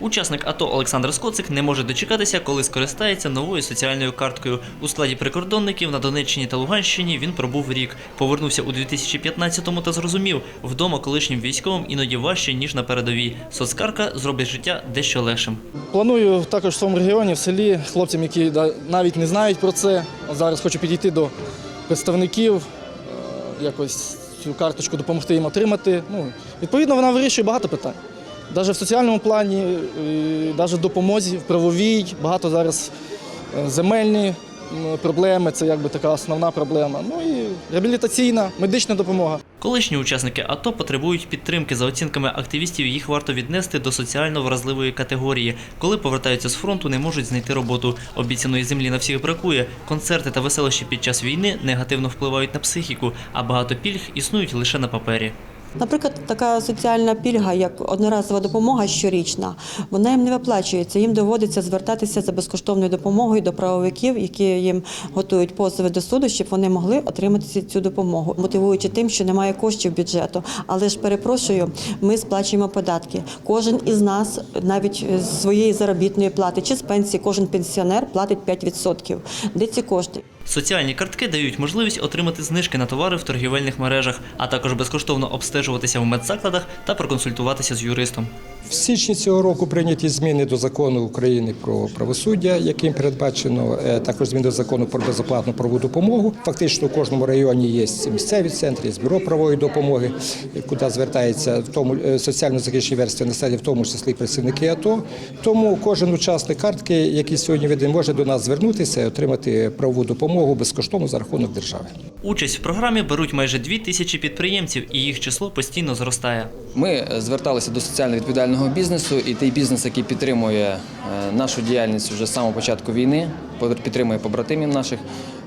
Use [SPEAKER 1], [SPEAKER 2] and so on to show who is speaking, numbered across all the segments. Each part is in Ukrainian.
[SPEAKER 1] Учасник АТО Олександр Скоцик не може дочекатися, коли скористається новою соціальною карткою. У складі прикордонників на Донеччині та Луганщині він пробув рік. Повернувся у 2015-му та зрозумів, вдома колишнім військовим іноді важче, ніж на передовій. Соцкарка зробить життя дещо легшим.
[SPEAKER 2] Планую також в своєму регіоні, в селі, хлопцям, які навіть не знають про це. Зараз хочу підійти до представників, е, якось цю карточку допомогти їм отримати. Ну, відповідно, вона вирішує багато питань. Навіть в соціальному плані, навіть в допомозі, в правовій, багато зараз е, земельні проблеми, це якби така основна проблема. Ну і реабілітаційна, медична допомога.
[SPEAKER 1] Колишні учасники АТО потребують підтримки. За оцінками активістів, їх варто віднести до соціально вразливої категорії. Коли повертаються з фронту, не можуть знайти роботу. Обіцяної землі на всіх бракує. Концерти та веселощі під час війни негативно впливають на психіку, а багато пільг існують лише на папері.
[SPEAKER 3] Наприклад, така соціальна пільга, як одноразова допомога щорічна, вона їм не виплачується. Їм доводиться звертатися за безкоштовною допомогою до правовиків, які їм готують позови до суду, щоб вони могли отримати цю допомогу, мотивуючи тим, що немає коштів бюджету. Але ж перепрошую, ми сплачуємо податки. Кожен із нас, навіть з своєї заробітної плати чи з пенсії, кожен пенсіонер платить 5%. Де ці кошти?
[SPEAKER 1] Соціальні картки дають можливість отримати знижки на товари в торгівельних мережах, а також безкоштовно обстежуватися в медзакладах та проконсультуватися з юристом.
[SPEAKER 4] В січні цього року прийняті зміни до закону України про правосуддя, яким передбачено е, також зміни до закону про безоплатну правову допомогу. Фактично у кожному районі є місцеві центри, є бюро правової допомоги, куди звертається в тому е, соціально захищені верстви населення, в тому числі працівники АТО. Тому кожен учасник картки, який сьогодні видає, може до нас звернутися і отримати правову допомогу безкоштовно за рахунок держави.
[SPEAKER 1] Участь в програмі беруть майже дві тисячі підприємців, і їх число постійно зростає.
[SPEAKER 5] Ми е, зверталися до соціально відповідального бізнесу, і той бізнес, який підтримує е, нашу діяльність вже з самого початку війни, підтримує побратимів наших.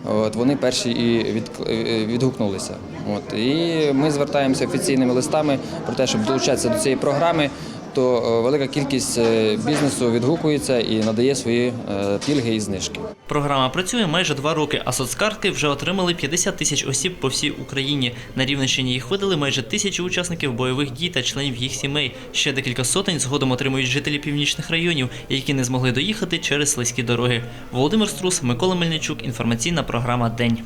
[SPEAKER 5] От вони перші і від, е, відгукнулися. От і ми звертаємося офіційними листами про те, щоб долучатися до цієї програми. То е, велика кількість е, бізнесу відгукується і надає свої е, пільги і знижки.
[SPEAKER 1] Програма працює майже два роки, а соцкартки вже отримали 50 тисяч осіб по всій Україні. На Рівненщині їх видали майже тисячі учасників бойових дій та членів їх сімей. Ще декілька сотень згодом отримують жителі північних районів, які не змогли доїхати через слизькі дороги. Володимир Струс, Микола Мельничук. Інформаційна програма День.